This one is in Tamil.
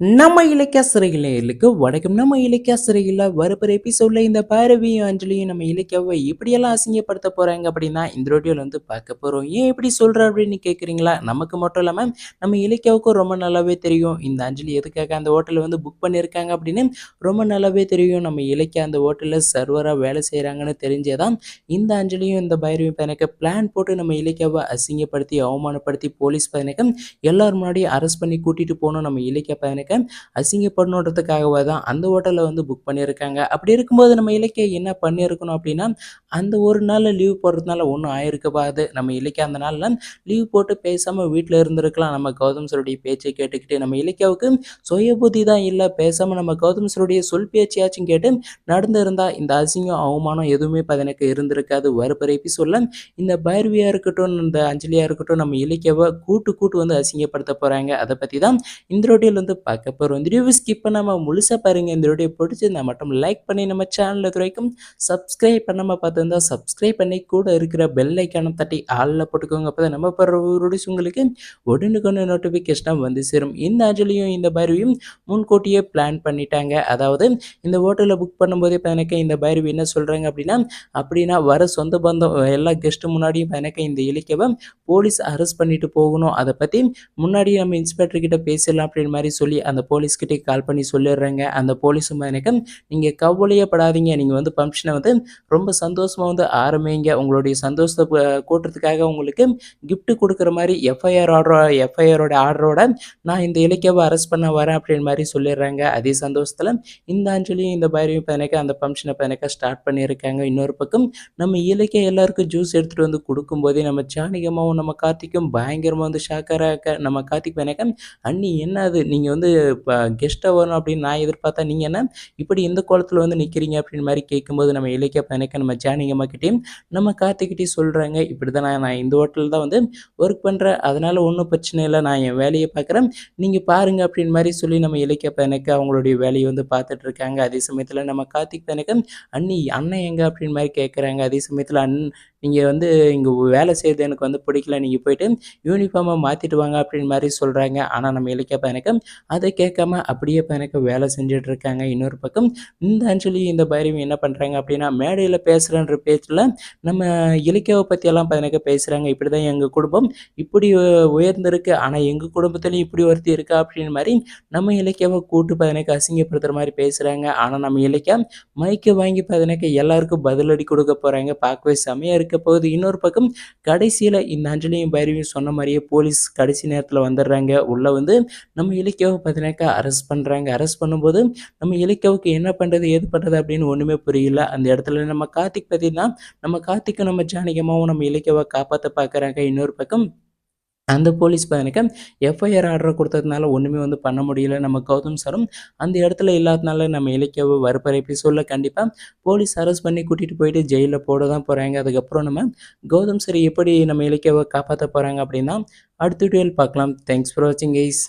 நம்ம இலக்கிய சிறையிலுக்கு வணக்கம் நம்ம இலக்கிய சிறையில் வரப்போற எபிசோட்ல இந்த பாரவியும் அஞ்சலியும் நம்ம இலக்கியாவை எப்படியெல்லாம் அசிங்கப்படுத்த போறாங்க அப்படின்னா இந்த ரோடியோல வந்து பார்க்க போறோம். ஏன் இப்படி சொல்ற அப்படின்னு கேட்குறீங்களா நமக்கு மட்டும் இல்லாம நம்ம இலக்கியாவுக்கும் ரொம்ப நல்லாவே தெரியும். இந்த அஞ்சலி எதுக்காக அந்த ஹோட்டலில் வந்து புக் பண்ணியிருக்காங்க அப்படின்னு ரொம்ப நல்லாவே தெரியும். நம்ம இலக்கிய அந்த ஹோட்டலில் சர்வராக வேலை செய்கிறாங்கன்னு தெரிஞ்சதான் இந்த அஞ்சலியும் இந்த பைரவியும் பையனுக்கு பிளான் போட்டு நம்ம இலக்கியாவை அசிங்கப்படுத்தி அவமானப்படுத்தி போலீஸ் பையனுக்கு எல்லாரும் முன்னாடி அரெஸ்ட் பண்ணி கூட்டிட்டு போகணும். நம்ம இலக்கிய பையனுக்கு அசிங்கப்படணுன்றதுக்காகவே தான் அந்த ஹோட்டலில் வந்து புக் பண்ணியிருக்காங்க. அப்படி இருக்கும்போது நம்ம இலக்கிய என்ன பண்ணியிருக்கணும் அப்படின்னா அந்த ஒரு நாள் லீவ் போடுறதுனால ஒன்றும் ஆயிருக்கப்பாது நம்ம இலக்கிய அந்த நாளில் லீவ் போட்டு பேசாமல் வீட்டில் இருந்திருக்கலாம். நம்ம கௌதம் சருடைய பேச்சை கேட்டுக்கிட்டு நம்ம இலக்கியாவுக்கு சுய புத்தி தான் இல்லை. பேசாமல் நம்ம கௌதம் சருடைய சொல் பேச்சையாச்சும் கேட்டு நடந்திருந்தால் இந்த அசிங்கம் அவமானம் எதுவுமே இப்போ எனக்கு இருந்திருக்காது. வரப்போகிற எபிசோடில் இந்த பைரவியாக இருக்கட்டும் இந்த அஞ்சலியாக இருக்கட்டும் நம்ம இலக்கியாவை கூட்டு கூட்டு வந்து அசிங்கப்படுத்த போகிறாங்க அதை பற்றி தான் இந்த ரொட்டியில் வந்து பார்க்க போகிறோம் இந்த வீடியோ ஸ்கிப் பண்ணாமல் முழுசாக பாருங்கள் இந்த வீடியோ பிடிச்சிருந்தா மட்டும் லைக் பண்ணி நம்ம சேனலில் துறைக்கும் சப்ஸ்கிரைப் பண்ணாமல் பார்த்துருந்தா சப்ஸ்கிரைப் பண்ணி கூட இருக்கிற பெல் ஐக்கானம் தட்டி ஆளில் போட்டுக்கோங்க. அப்போ தான் நம்ம போடுற வீடியோஸ் உங்களுக்கு உடனுக்குன்னு நோட்டிஃபிகேஷனாக வந்து சேரும். இந்த அஞ்சலியும் இந்த பைரவியும் முன்கூட்டியே பிளான் பண்ணிட்டாங்க. அதாவது இந்த ஹோட்டலில் புக் பண்ணும்போதே இப்போ எனக்கு இந்த பைரவி என்ன சொல்கிறாங்க அப்படின்னா அப்படின்னா வர சொந்த பந்தம் எல்லா கெஸ்ட்டு முன்னாடியும் இப்போ எனக்கு இந்த இலக்கியவை போலீஸ் அரெஸ்ட் பண்ணிட்டு போகணும். அதை பற்றி முன்னாடி நம்ம இன்ஸ்பெக்டர் கிட்ட பேசிடலாம் அப்படின்னு மாதிரி சொல்லி அந்த போலீஸ்கிட்டே கால் பண்ணி சொல்லிடுறாங்க. அந்த போலீஸும் எனக்கு நீங்கள் கவலையப்படாதீங்க. நீங்கள் வந்து ஃபங்க்ஷனை வந்து ரொம்ப சந்தோஷமாக வந்து ஆரம்பிங்க. உங்களுடைய சந்தோஷத்தை கூட்டுறதுக்காக உங்களுக்கு கிஃப்ட்டு கொடுக்குற மாதிரி எஃப்ஐஆர் ஆர்டர் எஃப்ஐஆரோட ஆர்டரோட நான் இந்த இலக்கியாவை அரெஸ்ட் பண்ண வரேன் அப்படின்னு மாதிரி சொல்லிடுறாங்க. அதே சந்தோஷத்தில் இந்த அஞ்சலியும் இந்த பைரவியும் பையனுக்கு அந்த ஃபங்க்ஷனை பையனுக்கு ஸ்டார்ட் பண்ணியிருக்காங்க. இன்னொரு பக்கம் நம்ம இலக்கிய எல்லாருக்கும் ஜூஸ் எடுத்துகிட்டு வந்து கொடுக்கும்போதே நம்ம ஜானகியமாவும் நம்ம கார்த்திக்கும் பயங்கரமாக வந்து ஷாக்கராக நம்ம கார்த்திக் பையனுக்கு அண்ணி என்ன அது நீங்கள் வந்து இப்போ கெஸ்ட்டாக வரணும் அப்படின்னு நான் எதிர்பார்த்தா நீங்கள் என்ன? இப்படி இந்த கோலத்தில் வந்து நிற்கிறீங்க அப்படின்னு மாதிரி கேட்கும்போது நம்ம இலக்கிய பையனுக்கு நம்ம ஜானகியம்மா கிட்டேயும் நம்ம கார்த்திக்கிட்டையும் சொல்கிறாங்க இப்படி தான் நான் நான் இந்த ஹோட்டலில் தான் வந்து ஒர்க் பண்ணுறேன் அதனால் ஒன்றும் பிரச்சனை இல்லை. நான் என் வேலையை பார்க்குறேன். நீங்கள் பாருங்க அப்படின்னு மாதிரி சொல்லி நம்ம இலக்கிய பயனுக்கு அவங்களுடைய வேலையை வந்து பார்த்துட்டு இருக்காங்க. அதே சமயத்தில் நம்ம கார்த்திக் பயனுக்கு அண்ணி அண்ணன் எங்கே அப்படின்னு மாதிரி கேட்குறாங்க. அதே சமயத்தில் அண் நீங்கள் வந்து இங்கே வேலை செய்கிறது எனக்கு வந்து பிடிக்கல நீங்கள் போயிட்டு யூனிஃபார்மை மாற்றிட்டு வாங்க அப்படின்னு மாதிரி சொல்கிறாங்க ஆனால் நம்ம இலக்கிய பையனுக்கு அதை கேட்காம அப்படியே பையனுக்கு வேலை செஞ்சுட்டு இருக்காங்க. இன்னொரு பக்கம் இந்த அஞ்சலி இந்த பைரவி என்ன பண்ணுறாங்க அப்படின்னா மேடையில் பேசுகிறன்ற பேச்சில் நம்ம இலக்கியாவை பற்றியெல்லாம் பையனுக்கு பேசுகிறாங்க இப்படி தான் எங்கள் குடும்பம் இப்படி உயர்ந்திருக்கு. ஆனால் எங்கள் குடும்பத்துலேயும் இப்படி ஒருத்தி இருக்கா அப்படின்னு மாதிரி நம்ம இலக்கியாவை கூட்டு பையனுக்கு அசிங்கப்படுத்துகிற மாதிரி பேசுகிறாங்க ஆனால் நம்ம இலக்கியா மைக்கை வாங்கி பதினக்கு எல்லாருக்கும் பதிலடி கொடுக்க போகிறாங்க பார்க்கவே செமையாக இருக்க போகுது. இன்னொரு பக்கம் கடைசியில் இந்த அஞ்சலியும் பைரவியும் சொன்ன மாதிரியே போலீஸ் கடைசி நேரத்தில் வந்துடுறாங்க. உள்ளே வந்து நம்ம இலக்கியாவை பார்த்தீங்கன்னாக்கா அரெஸ்ட் பண்ணுறாங்க அரெஸ்ட் பண்ணும்போது நம்ம இலக்கியாவுக்கு என்ன பண்ணுறது ஏது பண்ணுறது அப்படின்னு ஒன்றுமே புரியல. அந்த இடத்துல நம்ம கார்த்திக் பார்த்தீங்கன்னா நம்ம கார்த்திக்கும் நம்ம ஜானகமாகவும் நம்ம இலக்கியாவை காப்பாற்ற பார்க்குறாங்க. இன்னொரு பக்கம் அந்த போலீஸ் பையனுக்கு எஃப்ஐஆர் ஆர்டர் கொடுத்ததுனால ஒன்றுமே வந்து பண்ண முடியல. நம்ம கௌதம் சாரும் அந்த இடத்துல இல்லாதனால நம்ம இலக்கியாவை வரப்போகிற எபிசோடில் கண்டிப்பாக போலீஸ் அரெஸ்ட் பண்ணி கூட்டிகிட்டு போயிட்டு ஜெயிலில் போட தான் போகிறாங்க அதுக்கப்புறம் நம்ம கௌதம் சார் எப்படி நம்ம இலக்கியாவை காப்பாற்ற போகிறாங்க அப்படின்னா அடுத்த வீடியோவில் பார்க்கலாம். தேங்க்ஸ் ஃபார் வாட்சிங் கைஸ்